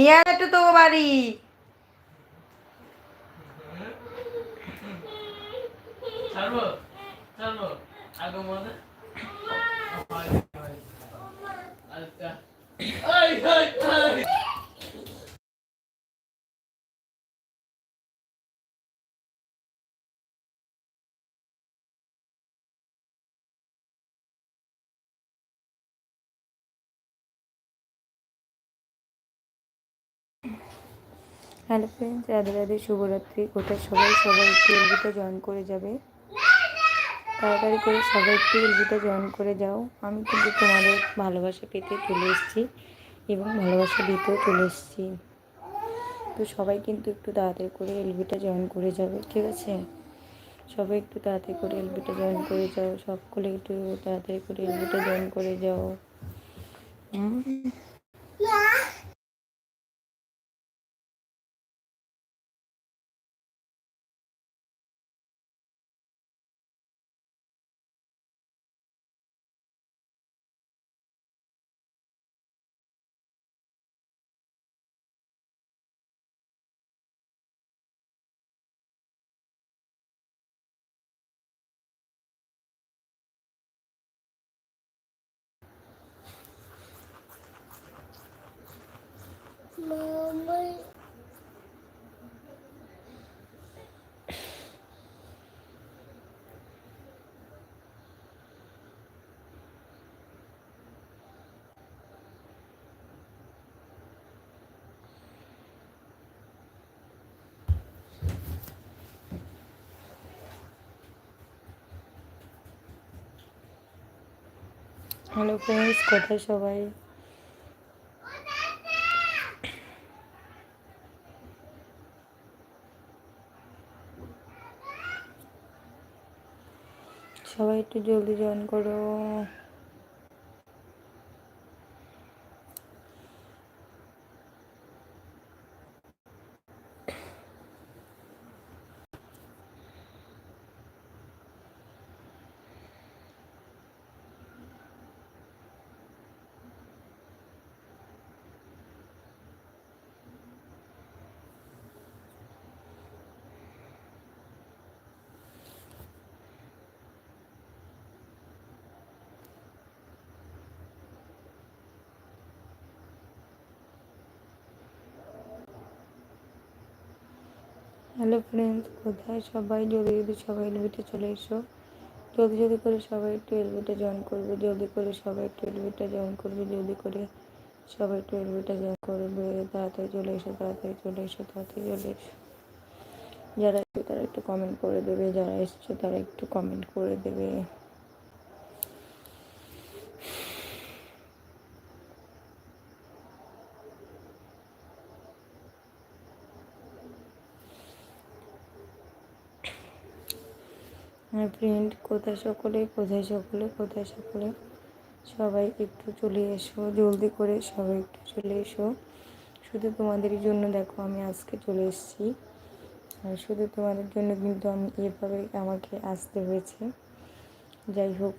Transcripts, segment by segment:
নিয়ে একটু তো বাড়ি। ছাড়বো? হ্যালো ফ্রেন্ডস রাধে রাধে, শুভরাত্রি। কোথায় সবাই সবাই একটু এলবিটা জয়েন করে যাবে। তাড়াতাড়ি করে সবাই একটু এলবিটা জয়েন করে যাও। আমি কিন্তু তোমাদের ভালোবাসা পেতে চলে এসেছি এবং ভালোবাসা দিতেও চলে এসেছি। তো সবাই কিন্তু একটু তাড়াতাড়ি করে এলবিটা জয়েন করে যাবে, ঠিক আছে? সবাই একটু তাড়াতাড়ি করে এলবিটা জয়েন করে যাও। সকলে একটু তাড়াতাড়ি করে এলবিটা জয়েন করে যাও। হুম হ্যালো ফ্রেন্ডস কোথায় সবাই? সবাই একটু জলদি জয়েন করো। হ্যালো ফ্রেন্ডস কোথায়? সবাই জলদি জলদি সবাই এলভিটে চলে এসো। জলদি জলদি করে সবাই একটু জয়েন করবে। জলদি করে সবাই একটু জয়েন করবে। জলদি করে সবাই একটু জয়েন করবে। তাড়াতাড়ি চলে এসো, তাড়াতাড়ি চলে এসো, তাড়াতাড়ি চলে এসো। যারা একটু তারা একটু কমেন্ট করে দেবে। যারা এসছে তারা একটু কমেন্ট করে দেবে। হ্যাঁ ফ্রেন্ড কোথায় সকলে কোথায় সকলে কোথায় সকলে? সবাই একটু চলে এসো, জলদি করে সবাই একটু চলে এসো। শুধু তোমাদের জন্য দেখো, আমি আজকে চলে এসেছি। শুধু তোমাদের জন্য কিন্তু আমি এভাবে আমাকে আসতে হয়েছে। যাই হোক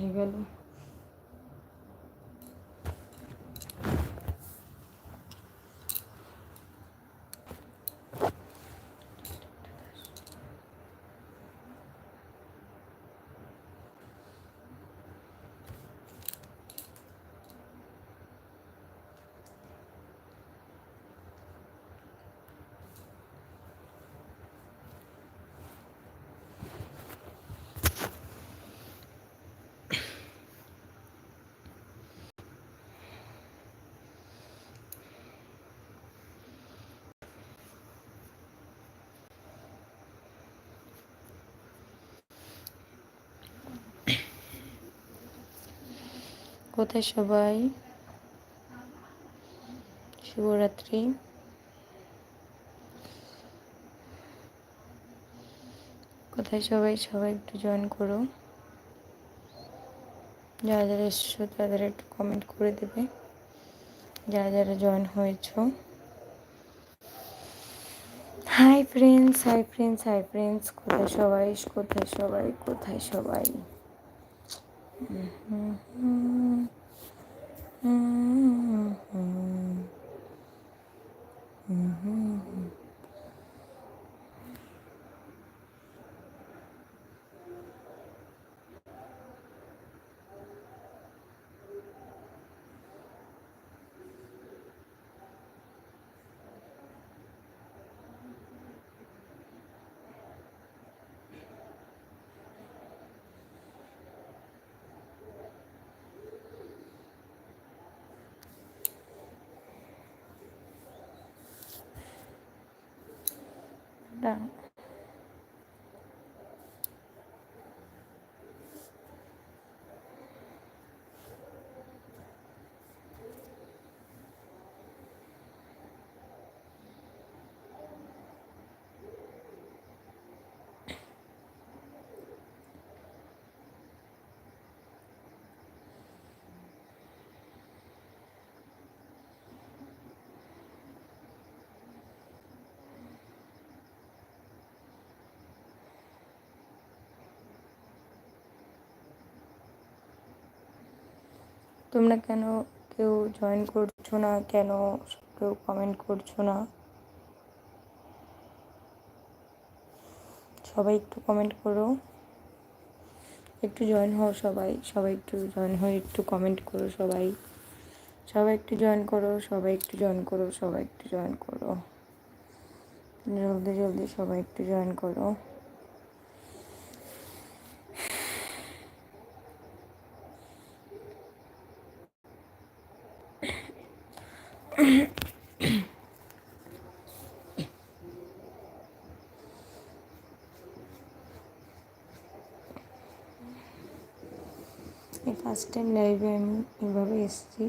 አይበሉም። কোথায় সবাই? শিবরাত্রি কোথায় সবাই? সবাই একটু জয়েন করো। যারা যারা এসছো তাদের একটু কমেন্ট করে দেবে। যারা যারা জয়েন হয়েছো। Hi friends hi friends hi friends কোথায় সবাই? কোথায় সবাই? কোথায় সবাই? Mm-hmm. mm-hmm. mm-hmm. da তোমরা কেন কেউ জয়েন করছ না? কেন কেউ কমেন্ট করছ না? সবাই একটু কমেন্ট করো। একটু জয়েন হও সবাই। সবাই একটু জয়েন হয়ে একটু কমেন্ট করো সবাই। সবাই একটু জয়েন করো, সবাই একটু জয়েন করো, সবাই একটু জয়েন করো। জলদি জলদি সবাই একটু জয়েন করো। ফার্স্ট টাইম লাইভে আমি এভাবে এসেছি